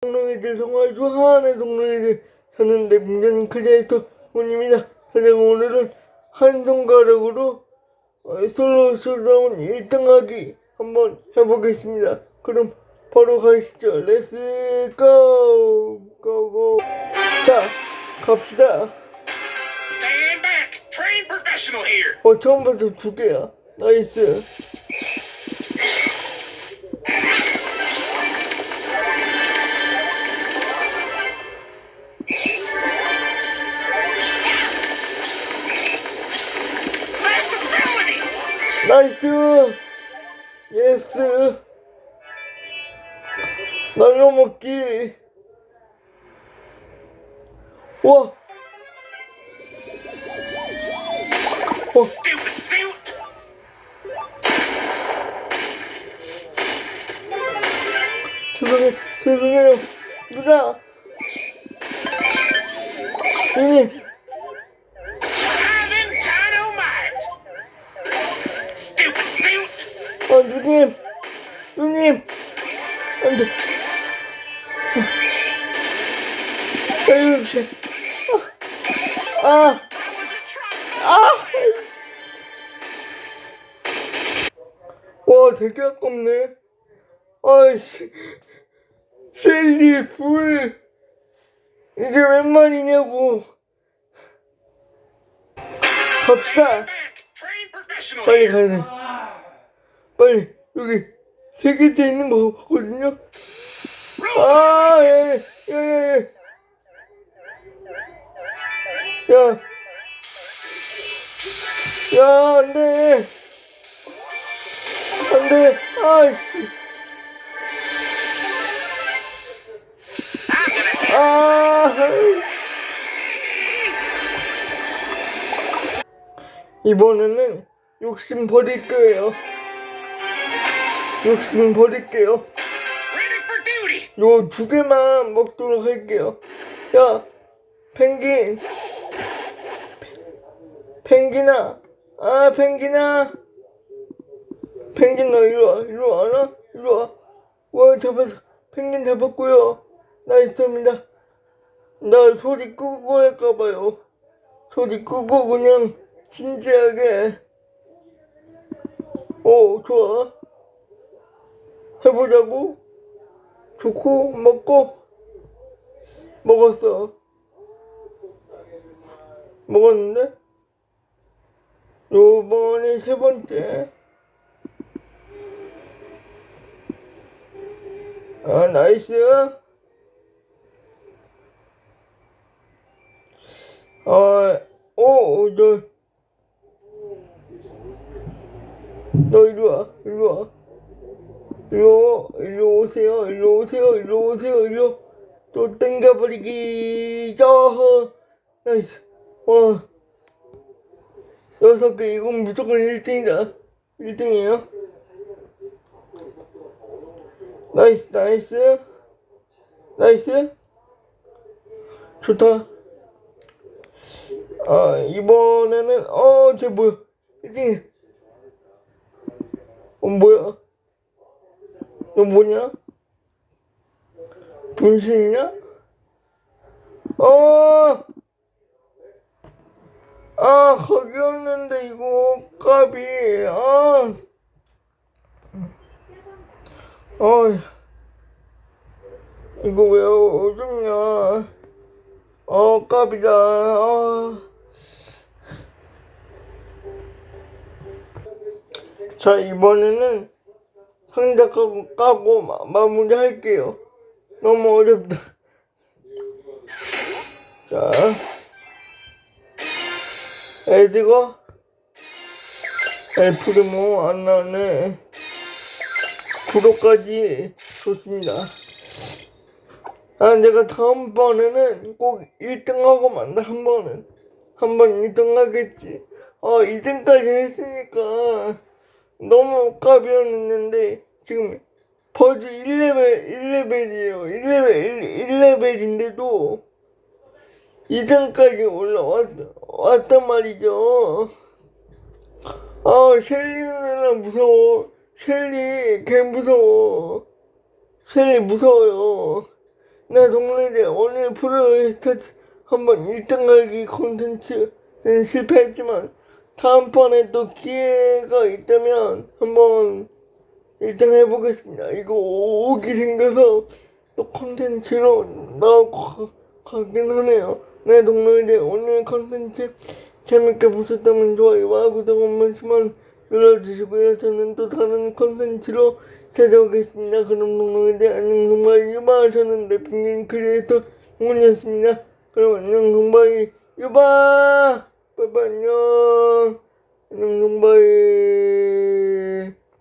동료이들 정말 좋아하는 동료이들 저는 내분전 크리에이터 군입니다. 가장 오늘은 한 손가락으로 어, 솔로 쇼다운 1등하기 한번 해보겠습니다. 그럼 바로 가시죠. 렛츠 고 고고 자 갑시다! 어 처음부터 두 개야 나이스 나이스! 예스! 날려먹기! 와! 어! 죄송해 죄송해요. 누나! 누님 아, 아. 아! 와, 되게 아깝네. 아이씨. 셀리, 불. 이게 웬 말이냐고. 갑시다. 빨리! 가야 돼. 빨리. 여기 세 개째 있는 거 같거든요. 아, 예, 예, 예, 예. 야. 야, 안 돼. 안 돼. 아이씨. 아. 이번에는 욕심 버릴 거예요. 욕심 버릴게요. 요 두 개만 먹도록 할게요. 야, 펭귄. 펭귄아. 아, 펭귄아. 펭귄 너 일로 와. 일로 와라. 일로 와. 와, 잡았어. 펭귄 잡았고요. 나 있습니다. 나 소리 끄고 할까봐요. 소리 끄고 그냥 진지하게. 오, 좋아. 해보자고. 좋고 먹고 먹었어. 먹었는데? 요번에 세 번째. 아 나이스. 아오저 너 이리 와 이리 와 일로, 일로 오세요, 일로 오세요, 일로 오세요, 일로. 또 땡겨버리기, 저, 나이스. 와. 여섯 개, 이건 무조건 1등이다. 1등이에요. 나이스, 나이스. 나이스. 좋다. 아, 이번에는, 어, 쟤 뭐야. 1등. 어, 뭐야. 너 뭐냐? 분신이냐? 어! 아, 거기 였는데, 이거, 값이, 아. 어, 이거 왜 어렵냐. 어, 값이다, 아. 자, 이번에는 상자 까고, 까고 마, 마무리 할게요. 너무 어렵다. 자. 에디가 엘프리모 안 나네. 구독까지 좋습니다. 아, 내가 다음번에는 꼭 1등하고 만다, 한 번은. 한 번 1등 하겠지. 아, 2등까지 했으니까. 너무 값이었는데 지금 버즈 1레벨 1레벨이에요. 1레벨 1, 1레벨인데도 2등까지 올라왔 왔단 말이죠. 아 셸리 누나 무서워. 셸리 개 무서워. 셸리 무서워요. 나 동료들 오늘 프로스타트 한번 1등하기 콘텐츠는 실패했지만 다음번에 또 기회가 있다면 한번 1등 해보겠습니다. 이거 오기 생겨서 또 콘텐츠로 나오고 가- 가긴 하네요. 네, 동료들 오늘 콘텐츠 재밌게 보셨다면 좋아요와 구독 한 번씩만 눌러주시고요. 저는 또 다른 콘텐츠로 찾아오겠습니다. 그럼 동료들 안녕 정말 유바 저는 래핑님 크리에이터 홍원이었습니다. 그럼 안녕 정바이 유바 빠빠 안녕 안녕 정바이